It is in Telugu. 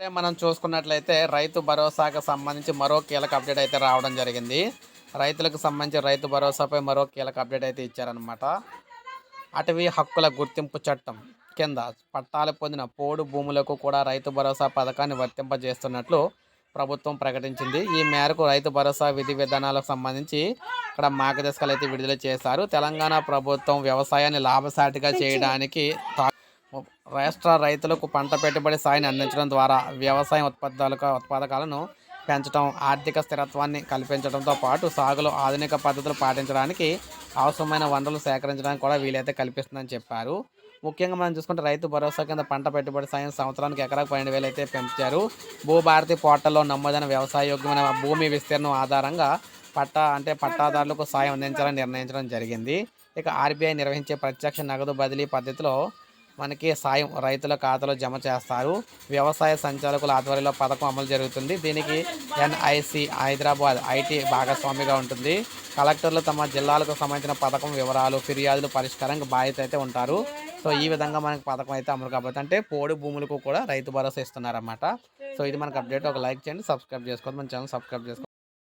మనం చూసుకున్నట్లయితే రైతు భరోసాకు సంబంధించి మరో కీలక అప్డేట్ అయితే రావడం జరిగింది. రైతులకు సంబంధించి రైతు భరోసాపై మరో కీలక అప్డేట్ అయితే ఇచ్చారనమాట అటవీ హక్కుల గుర్తింపు చట్టం కింద పట్టాలు పొందిన పోడు భూములకు కూడా రైతు భరోసా పథకాన్ని వర్తింపజేస్తున్నట్లు ప్రభుత్వం ప్రకటించింది. ఈ మేరకు రైతు భరోసా విధి విధానాలకు సంబంధించి ఇక్కడ మార్గదర్శకాలు అయితే విడుదల చేశారు. తెలంగాణ ప్రభుత్వం వ్యవసాయాన్ని లాభసాటిగా చేయడానికి రాష్ట్ర రైతులకు పంట పెట్టుబడి సాయాన్ని అందించడం ద్వారా వ్యవసాయ ఉత్పత్తులకు ఉత్పాదకాలను పెంచడం ఆర్థిక స్థిరత్వాన్ని కల్పించడంతో పాటు సాగులో ఆధునిక పద్ధతులు పాటించడానికి అవసరమైన వనరులు సేకరించడానికి కూడా వీలైతే కల్పిస్తుందని చెప్పారు. ముఖ్యంగా మనం చూసుకుంటే రైతు భరోసా కింద పంట పెట్టుబడి సాయం సంవత్సరానికి ఎకరాకు పన్నెండు వేలు అయితే పెంచారు. భూభారతి పోర్టల్లో నమోదైన వ్యవసాయయోగ్యమైన భూమి విస్తీర్ణం ఆధారంగా పట్టా అంటే పట్టాదారులకు సాయం అందించాలని నిర్ణయించడం జరిగింది. ఇక ఆర్బీఐ నిర్వహించే ప్రత్యక్ష నగదు బదిలీ పద్ధతిలో మనకి సాయం రైతుల ఖాతాలో జమ చేస్తారు. వ్యవసాయ సంచాలకుల ఆధ్వర్యంలో పథకం అమలు జరుగుతుంది. దీనికి ఎన్ఐసి హైదరాబాద్ ఐటీ భాగస్వామిగా ఉంటుంది. కలెక్టర్లు తమ జిల్లాలకు సంబంధించిన పథకం వివరాలు ఫిర్యాదులు పరిష్కారానికి బాధ్యత అయితే ఉంటారు. సో ఈ విధంగా మనకి పథకం అయితే అమలు కాబట్టి అంటే పోడు భూములకు కూడా రైతు భరోసా ఇస్తున్నారన్నమాట. సో ఇది మనకు అప్డేట్. ఒక లైక్ చేయండి సబ్స్క్రైబ్ చేసుకోండి. మన ఛానల్ సబ్స్క్రైబ్ చేసుకోండి.